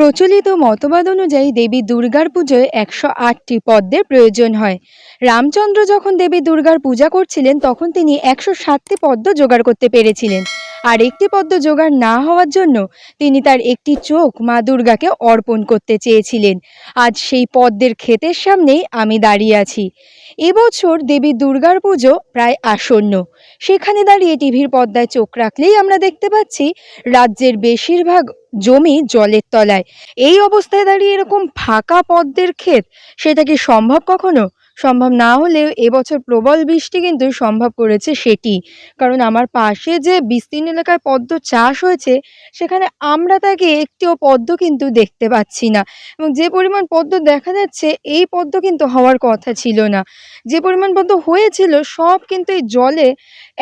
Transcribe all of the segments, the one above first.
প্রচলিত মতবাদ অনুযায়ী দেবী দুর্গার পুজোয় একশো আটটি পদ্মের প্রয়োজন হয়। রামচন্দ্র যখন দেবী দুর্গার পূজা করছিলেন, তখন তিনি একশো সাতটি পদ্ম জোগাড় করতে পেরেছিলেন। আর একটি পদ্ম জোগাড় না হওয়ার জন্য তিনি তার একটি চোখ মা দুর্গাকে অর্পণ করতে চেয়েছিলেন। আজ সেই পদ্মের ক্ষেতের সামনেই আমি দাঁড়িয়ে আছি। এবছর দেবী দুর্গার পুজো প্রায় আসন্ন। সেখানে দাঁড়িয়ে টিভির পর্দায় চোখ রাখলেই আমরা দেখতে পাচ্ছি, রাজ্যের বেশিরভাগ জমি জলের তলায়। এই অবস্থায় দাঁড়িয়ে এরকম ফাঁকা পদ্মের ক্ষেত সেটা কি সম্ভব কখনো? সম্ভব না হলেও এবছর প্রবল বৃষ্টি কিন্তু সম্ভব করেছে সেটি। কারণ আমার পাশে যে বিস্তীর্ণ এলাকায় পদ্ম চাষ হয়েছে, সেখানে আমরা তাকে একটিও পদ্ম কিন্তু দেখতে পাচ্ছি না। এবং যে পরিমাণ পদ্ম দেখা যাচ্ছে, এই পদ্ম কিন্তু হওয়ার কথা ছিল না। যে পরিমাণ পদ্ম হয়েছিল, সব কিন্তু এই জলে,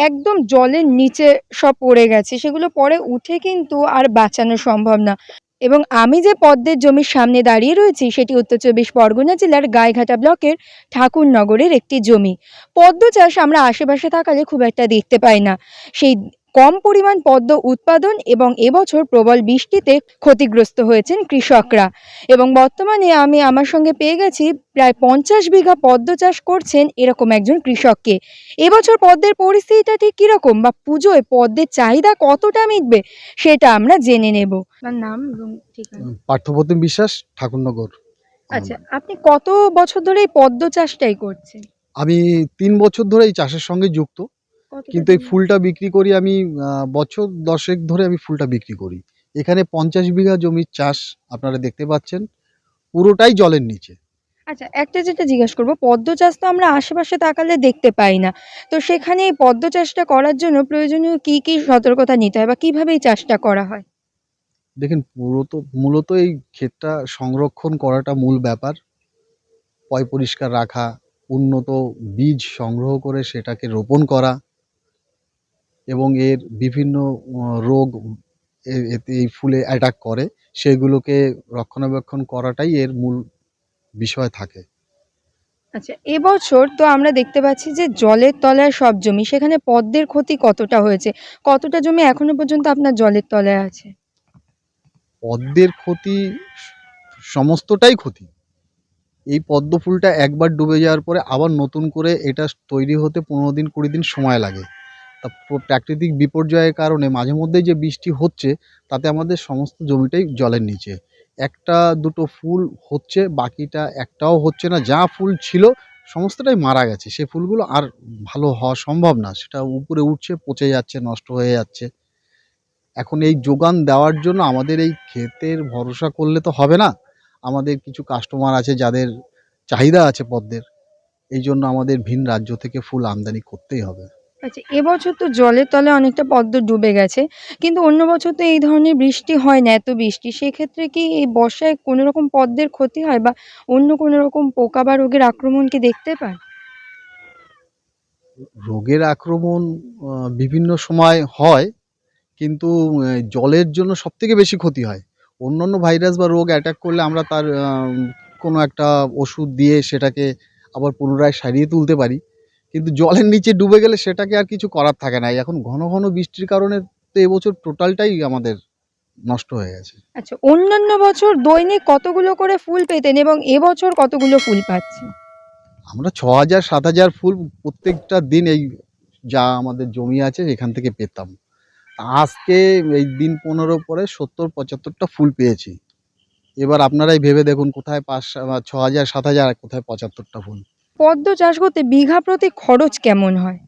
একদম জলের নিচে সব পড়ে গেছে। সেগুলো পরে উঠে কিন্তু আর বাঁচানো সম্ভব না। এবং আমি যে পদ্মের জমির সামনে দাঁড়িয়ে রয়েছি, সেটি উত্তর চব্বিশ পরগনা জেলার গাইঘাটা ব্লকের ঠাকুরনগরের একটি জমি। পদ্ম চাষ আমরা আশেপাশে থাকালে খুব একটা দেখতে পাই না। সেই কম পরিমাণ পদ্ম উৎপাদন এবং এবছর প্রবল বৃষ্টিতে ক্ষতিগ্রস্ত হয়েছেন কৃষকরা। এবং বর্তমানে আমি আমার সঙ্গে পেয়ে গেছি প্রায় পঞ্চাশ বিঘা পদ্ম চাষ করছেন এরকম একজন কৃষককে। এবছর পদ্মের পরিস্থিতিটা ঠিক কীরকম বা পুজোয় পদ্মের চাহিদা কতটা মিটবে সেটা আমরা জেনে নেব। নাম এবং ঠিকানা? পার্থপ্রতিম বিশ্বাস ঠাকুরনগর। আচ্ছা আপনি কত বছর ধরে এই পদ্ম চাষটাই করছেন? আমি তিন বছর ধরে এই চাষের সঙ্গে যুক্ত। কিন্তু এই ফুলটা বিক্রি করি আমি বছর দশেক ধরে আমি ফুলটা বিক্রি করি। এখানে পঞ্চাশ বিঘা জমির চাষ আপনারা দেখতে পাচ্ছেন। পুরোটাই জলের নিচে। আচ্ছা একটা যেটা জিজ্ঞেস করব পদ্ম চাষ তো আমরা আশেপাশে তাকালে দেখতে পাই না। তো সেখানে এই পদ্ম চাষটা করার জন্য প্রয়োজনীয় কি কি সতর্কতা নিতে হয় বা কীভাবে এই চাষটা করা হয়? দেখেন মূলত মূলত এই ক্ষেতটা সংরক্ষণ করাটা মূল ব্যাপার। পয় পরিষ্কার রাখা উন্নত বীজ সংগ্রহ করে সেটাকে রোপণ করা এবং এর বিভিন্ন রোগ এতে এই ফুলে অ্যাটাক করে সেগুলোকে রক্ষণাবেক্ষণ করাটাই এর মূল বিষয় থাকে। আচ্ছা এবছর তো আমরা দেখতে পাচ্ছি যে জলের তলায় সব জমি সেখানে পদ্মের ক্ষতি কতটা হয়েছে? কতটা জমি এখনও পর্যন্ত আপনার জলের তলায় আছে? পদ্মের ক্ষতি সমস্তটাই ক্ষতি। এই পদ্ম ফুলটা একবার ডুবে যাওয়ার পরে আবার নতুন করে এটা তৈরি হতে পনেরো দিন কুড়ি দিন সময় লাগে। তা প্রাকৃতিক বিপর্যয়ের কারণে মাঝে মধ্যেই যে বৃষ্টি হচ্ছে, তাতে আমাদের সমস্ত জমিটাই জলের নিচে। একটা দুটো ফুল হচ্ছে, বাকিটা একটাও হচ্ছে না। যা ফুল ছিল, সমস্তটাই মারা গেছে। সে ফুলগুলো আর ভালো হওয়া সম্ভব না। সেটা উপরে উঠছে, পচে যাচ্ছে, নষ্ট হয়ে যাচ্ছে। এখন এই যোগান দেওয়ার জন্য আমাদের এই ক্ষেতের ভরসা করলে তো হবে না। আমাদের কিছু কাস্টমার আছে যাদের চাহিদা আছে পদ্মের। এই জন্য আমাদের ভিন রাজ্য থেকে ফুল আমদানি করতেই হবে। আচ্ছা এবছর তো জলের তলায় অনেকটা পদ্ম ডুবে গেছে, কিন্তু অন্য বছর তো এই ধরনের বৃষ্টি হয় না, এত বৃষ্টি। সেক্ষেত্রে কি এই বর্ষায় কোনো রকম পদ্মের ক্ষতি হয় বা অন্য কোনো রকম পোকা বা রোগের আক্রমণ কি দেখতে পান? রোগের আক্রমণ বিভিন্ন সময় হয়, কিন্তু জলের জন্য সবথেকে বেশি ক্ষতি হয়। অন্যান্য ভাইরাস বা রোগ অ্যাটাক করলে আমরা তার কোনো একটা ওষুধ দিয়ে সেটাকে আবার পুনরায় সারিয়ে তুলতে পারি। কিন্তু জলের নিচে ডুবে গেলে সেটাকে আর কিছু করার থাকে না। এখন ঘন ঘন বৃষ্টির কারণে তো এবছর টোটালটাই আমাদের নষ্ট হয়ে গেছে। আচ্ছা অন্যান্য বছর দৈনিক কতগুলো করে ফুল পেতেন এবং এবছর কতগুলো ফুল পাচ্ছেন? আমরা ছ হাজার সাত হাজার ফুল প্রত্যেকটা দিন এই যা আমাদের জমি আছে এখান থেকে পেতাম। আজকে এই দিন পনেরো পরে সত্তর পঁচাত্তরটা ফুল পেয়েছি। এবার আপনারাই ভেবে দেখুন কোথায় পাঁচ ছ হাজার সাত হাজার কোথায় পঁচাত্তরটা ফুল। পদ্ম চাষ করতে বিঘা প্রতি খরচ কেমন হয়?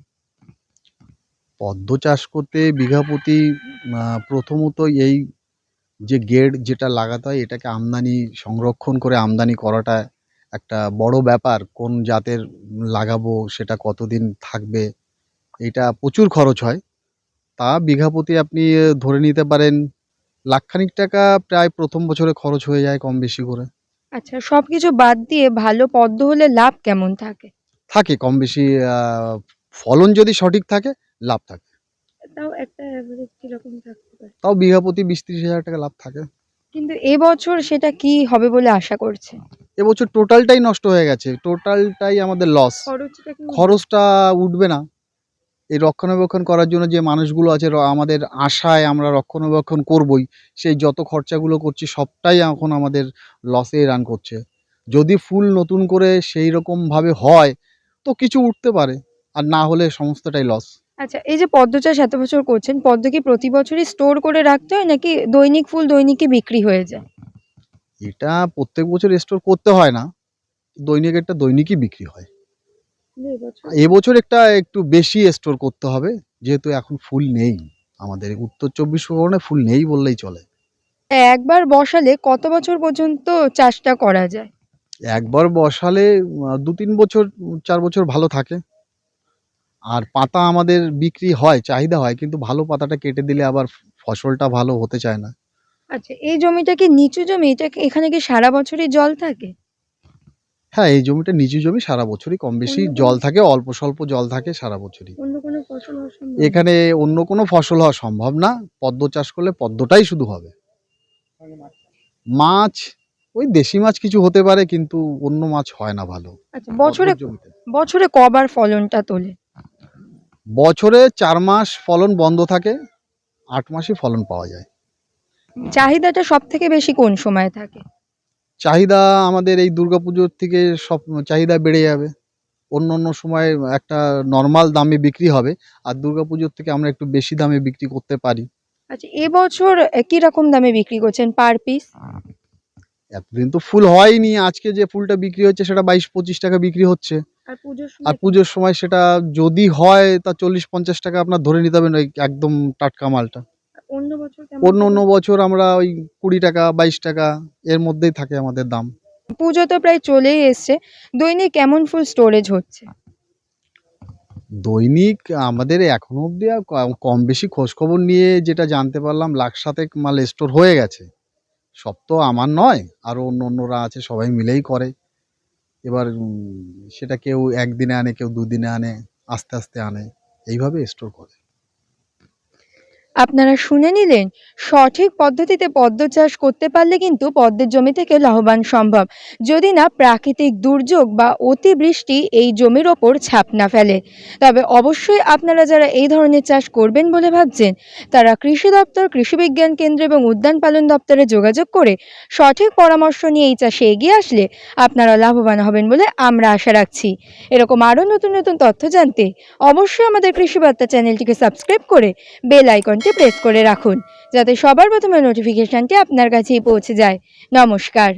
পদ্ম চাষ করতে বিঘা প্রতি প্রথমত এই যে গেট যেটা লাগাতে হয়, এটাকে আমদানি, সংরক্ষণ করে আমদানি করাটা একটা বড় ব্যাপার। কোন জাতের লাগাবো, সেটা কতদিন থাকবে, এটা প্রচুর খরচ হয়। তা বিঘা প্রতি আপনি ধরে নিতে পারেন, লাখখানিক টাকা প্রায় প্রথম বছরে খরচ হয়ে যায় কম বেশি করে। আচ্ছা সবকিছু বাদ দিয়ে ভালো পদ্ম হলে লাভ কেমন থাকে? থাকে কম বেশি আহ, ফলন যদি সঠিক থাকে লাভ থাকে। তাও একটা অ্যাভারেজ কীরকম থাকতে পারে? তাও বিঘা প্রতি বিশ ত্রিশ হাজার টাকা লাভ থাকে। কিন্তু এবছর সেটা কি হবে বলে আশা করছে? এবছর টোটালটাই নষ্ট হয়ে গেছে টোটালটাই আমাদের লস খরচটা কি? খরচটা উঠবে না। এই রক্ষণাবেক্ষণ করার জন্য যে মানুষগুলো আছে আমাদের আশায় আমরা রক্ষণাবেক্ষণ করবই। সেই যত খরচাগুলো করছি সবটাই এখন আমাদের লসে রান করছে। যদি ফুল নতুন করে সেই রকমভাবে হয় তো কিছু উঠতে পারে আর না হলে সমস্তটাই লস আচ্ছা এই যে পদ্ম চাষ এত বছর করছেন পদ্ম কি প্রতি বছরই স্টোর করে রাখতে হয় নাকি দৈনিক ফুল দৈনিকই বিক্রি হয়ে যায়? এটা প্রত্যেক বছর স্টোর করতে হয় না দৈনিক একটা দৈনিকই বিক্রি হয়। এবছর একটা একটু বেশি স্টোর করতে হবে যেহেতু এখন ফুল নেই। আমাদের উত্তর চব্বিশ পরগনায় ফুল নেই বললেই চলে। একবার বসালে কত বছর পর্যন্ত চাষটা করা যায়? একবার বসালে দু তিন বছর চার বছর ভালো থাকে। আর পাতা আমাদের বিক্রি হয় চাহিদা হয় কিন্তু ভালো পাতাটা কেটে দিলে আবার ফসলটা ভালো হতে চায় না। আচ্ছা এই জমিটা কি নিচু জমি? এটা এখানে কি সারা বছরই জল থাকে? হ্যাঁ এই জমিটা নিচু জমি সারা বছরই কম বেশি অন্য কোনো- জল থাকে অল্প স্বল্প জল থাকে সারা বছরই। অন্য কোনো ফসল হওয়া সম্ভব? এখানে অন্য কোনো ফসল হওয়া সম্ভব না। পদ্ম চাষ করলে পদ্মটাই শুধু হবে। মাছ ওই দেশি মাছ কিছু হতে পারে কিন্তু অন্য মাছ হয় না ভালো। আচ্ছা বছরে পদ্মর জমিতে। বছরে কবার ফলনটা তোলে? বছরে চার মাস ফলন বন্ধ থাকে আট মাসই ফলন পাওয়া যায়। চাহিদাটা সব থেকে বেশি কোন সময় থাকে? চাহিদা আমাদের এই দুর্গাপুজোর থেকে সব চাহিদা বেড়ে যাবে। অন্য অন্য সময় একটা নর্মাল দামে বিক্রি হবে আর দুর্গাপুজোর থেকে আমরা একটু বেশি দামে বিক্রি করতে পারি। আচ্ছা এবছর কি রকম দামে বিক্রি করছেন পার পিস এতদিন তো ফুল হয়নি আজকে যে ফুলটা বিক্রি হচ্ছে সেটা বাইশ পঁচিশ টাকা বিক্রি হচ্ছে। আর পুজোর সময়? সেটা যদি হয় তা চল্লিশ পঞ্চাশ টাকা আপনার ধরে নিতে হবে একদম টাটকা মালটা। বছর অন্য অন্য বছর আমরা ওই কুড়ি টাকা বাইশ টাকা এর মধ্যেই থাকে আমাদের দাম। পুজো তো প্রায় চলেই এসছে। দৈনিক কেমন ফুল স্টোরেজ হচ্ছে? দৈনিক আমাদের এখনও অবধি আর কম বেশি খোঁজখবর নিয়ে যেটা জানতে পারলাম লাখ সাতেক মাল স্টোর হয়ে গেছে। সব তো আমার নয় আরও অন্য অন্যরা আছে সবাই মিলেই করে। এবার সেটা কেউ একদিনে আনে কেউ দুদিনে আনে আস্তে আস্তে আনে এইভাবে স্টোর করে। আপনারা শুনে নিলেন, সঠিক পদ্ধতিতে পদ্ম চাষ করতে পারলে কিন্তু পদ্মের জমি থেকে লাভবান সম্ভব। যদি না, প্রাকৃতিক দুর্যোগ বা অতিবৃষ্টি এই জমির ওপর ছাপ না ফেলে। তবে অবশ্যই আপনারা যারা এই ধরনের চাষ করবেন বলে ভাবছেন, তারা কৃষি দপ্তর, কৃষি বিজ্ঞান কেন্দ্র এবং উদ্যান পালন দপ্তরে যোগাযোগ করে সঠিক পরামর্শ নিয়ে এই চাষে এগিয়ে আসলে আপনারা লাভবান হবেন বলে আমরা আশা রাখছি। এরকম আরও নতুন নতুন তথ্য জানতে অবশ্যই আমাদের কৃষি বার্তা চ্যানেলটিকে সাবস্ক্রাইব করে বেল আইকনটি প্রেস করে রাখুন যাতে সবার প্রথমে নোটিফিকেশনটি আপনার কাছেই পৌঁছে যায়। নমস্কার।